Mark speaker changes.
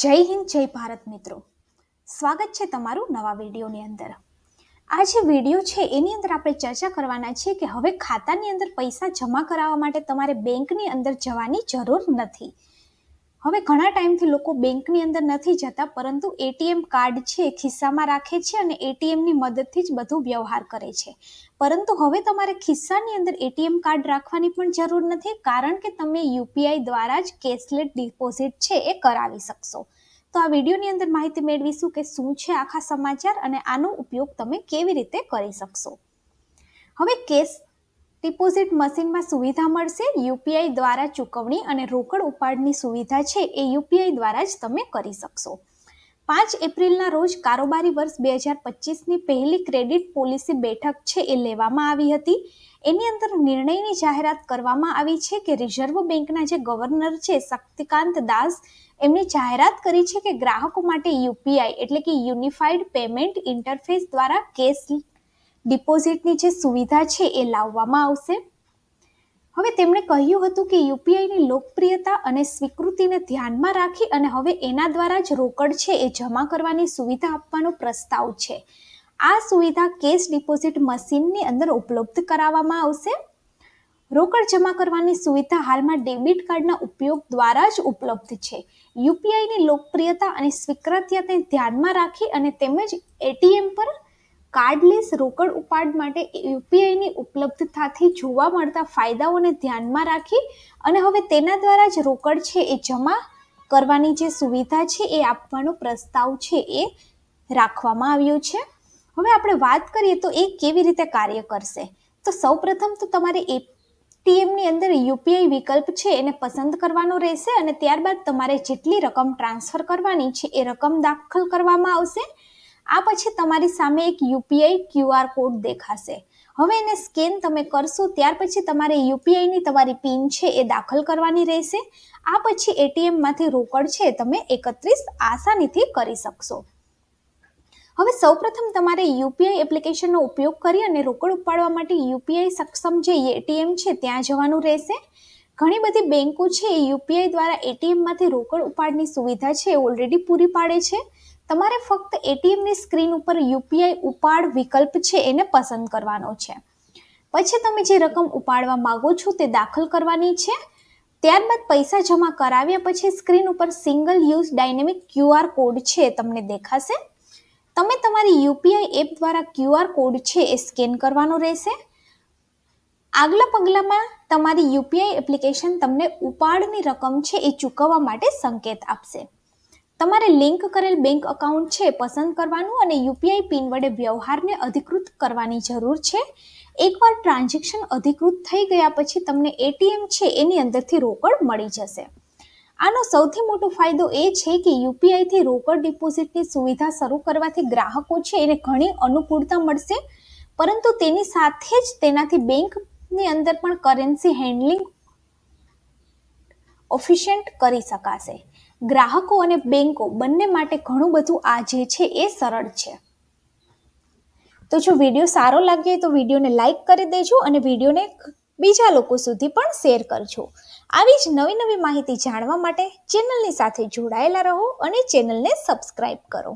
Speaker 1: જય હિન્દ, જય ભારત મિત્રો. સ્વાગત છે તમારું નવા વિડીયોની અંદર. આ જે વીડિયો છે, એની અંદર આપણે ચર્ચા કરવાના છીએ કે હવે ખાતાની અંદર પૈસા જમા કરાવવા માટે તમારે બેંકની અંદર જવાની જરૂર નથી. હવે ઘણા ટાઈમથી લોકો બેંકની અંદર નથી જતા, પરંતુ એટીએમ કાર્ડ છે, ખિસ્સામાં રાખે છે અને એટીએમની મદદથી જ બધું વ્યવહાર કરે છે. પરંતુ હવે તમારે ખિસ્સાની અંદર એટીએમ કાર્ડ રાખવાની પણ જરૂર નથી, કારણ કે તમે યુપીઆઈ દ્વારા જ કેશલેસ ડિપોઝિટ છે એ કરાવી શકશો. તો આ વિડીયોની અંદર માહિતી મેળવીશું કે શું છે આખા સમાચાર અને આનો ઉપયોગ તમે કેવી રીતે કરી શકશો. હવે કેશ ડિપોઝિટ મશીનમાં સુવિધા મળશે, યુપીઆઈ દ્વારા ચૂકવણી અને રોકડ ઉપાડની સુવિધા છે, એ યુપીઆઈ દ્વારા જ તમે કરી શકશો. પાંચ એપ્રિલના રોજ કારોબારી વર્ષ બે હજાર પચીસની પહેલી ક્રેડિટ પોલિસી બેઠક છે, એ લેવામાં આવી હતી. એની અંદર નિર્ણયની જાહેરાત કરવામાં આવી છે કે રિઝર્વ બેંકના જે ગવર્નર છે, શક્તિકાંત દાસ, એમની જાહેરાત કરી છે કે ગ્રાહકો માટે યુપીઆઈ એટલે કે યુનિફાઈડ પેમેન્ટ ઇન્ટરફેસ દ્વારા કેશ ડિપોઝિટની જે સુવિધા છે એ લાવવામાં આવશે. હવે તેમણે કહ્યું હતું કે યુપીઆઈની લોકપ્રિયતા અને સ્વીકૃતિને ધ્યાનમાં રાખી અને હવે એના દ્વારા જ રોકડ છે એ જમા કરવાની સુવિધા આપવાનો પ્રસ્તાવ છે. આ સુવિધા કેશ ડિપોઝિટ મશીનની અંદર ઉપલબ્ધ કરાવવામાં આવશે. રોકડ જમા કરવાની સુવિધા હાલમાં ડેબિટ કાર્ડના ઉપયોગ દ્વારા જ ઉપલબ્ધ છે. યુપીઆઈની લોકપ્રિયતા અને સ્વીકૃત્યને ધ્યાનમાં રાખી અને તેમજ એટીએમ પર કાર્ડલેસ રોકડ ઉપાડ માટે યુપીઆઈની ઉપલબ્ધતાથી જોવા મળતા ફાયદાઓને ધ્યાનમાં રાખી અને હવે તેના દ્વારા જ રોકડ છે એ જમા કરવાની જે સુવિધા છે એ આપવાનો પ્રસ્તાવ છે એ રાખવામાં આવ્યો છે. હવે આપણે વાત કરીએ તો એ કેવી રીતે કાર્ય કરશે? તો સૌપ્રથમ તો તમારે એટીએમની અંદર યુપીઆઈ વિકલ્પ છે એને પસંદ કરવાનો રહેશે અને ત્યારબાદ તમારે જેટલી રકમ ટ્રાન્સફર કરવાની છે એ રકમ દાખલ કરવામાં આવશે. આ પછી તમારી સામે એક યુપીઆઈ ક્યુઆર કોડ દેખાશે. હવે એને સ્કેન તમે કરશો, ત્યાર પછી તમારે યુપીઆઈની તમારી પિન છે એ દાખલ કરવાની રહેશે. આ પછી એટીએમમાંથી રોકડ છે તમે એકત્રીસ આસાનીથી કરી શકશો. હવે સૌપ્રથમ તમારે યુપીઆઈ એપ્લિકેશનનો ઉપયોગ કરી અને રોકડ ઉપાડવા માટે યુપીઆઈ સક્ષમ જે એટીએમ છે ત્યાં જવાનું રહેશે. ઘણી બધી બેન્કો છે એ યુપીઆઈ દ્વારા એટીએમમાંથી રોકડ ઉપાડની સુવિધા છે એ ઓલરેડી પૂરી પાડે છે. તમારે ફક્ત એટીએમની સ્ક્રીન ઉપર યુપીઆઈ ઉપાડ વિકલ્પ છે એને પસંદ કરવાનો છે. પછી તમે જે રકમ ઉપાડવા માગો છો તે દાખલ કરવાની છે. ત્યારબાદ પૈસા જમા કરાવ્યા પછી સ્ક્રીન ઉપર single use dynamic QR code છે તમને દેખાશે. તમે તમારી યુપીઆઈ એપ દ્વારા ક્યુઆર કોડ છે એ સ્કેન કરવાનો રહેશે. આગલા પગલામાં તમારી યુપીઆઈ એપ્લિકેશન તમને ઉપાડની રકમ છે એ ચૂકવવા માટે સંકેત આપશે. તમારે લિંક કરેલ બેંક અકાઉન્ટ છે પસંદ કરવાનું અને યુપીઆઈ પિન વડે વ્યવહારને અધિકૃત કરવાની જરૂર છે. એકવાર ટ્રાન્ઝેક્શન અધિકૃત થઈ ગયા પછી તમને એટીએમ છે એની અંદરથી રોકડ મળી જશે. આનો સૌથી મોટો ફાયદો એ છે કે યુપીઆઈથી રોકડ ડિપોઝિટની સુવિધા શરૂ કરવાથી ગ્રાહકો છે એને ઘણી અનુકૂળતા મળશે. પરંતુ તેની સાથે જ તેનાથી બેંકની અંદર પણ કરન્સી હેન્ડલિંગ ઓફિશિયન્ટ કરી શકાશે. ગ્રાહકો અને બેન્કો બંને માટે ઘણું બધું આ જે છે એ સરળ છે. તો જો વીડિયો સારો લાગે તો વિડીયોને લાઈક કરી દેજો અને વિડીયોને બીજા લોકો સુધી પણ શેર કરજો. આવી જ નવી નવી માહિતી જાણવા માટે ચેનલની સાથે જોડાયેલા રહો અને ચેનલને સબસ્ક્રાઈબ કરો.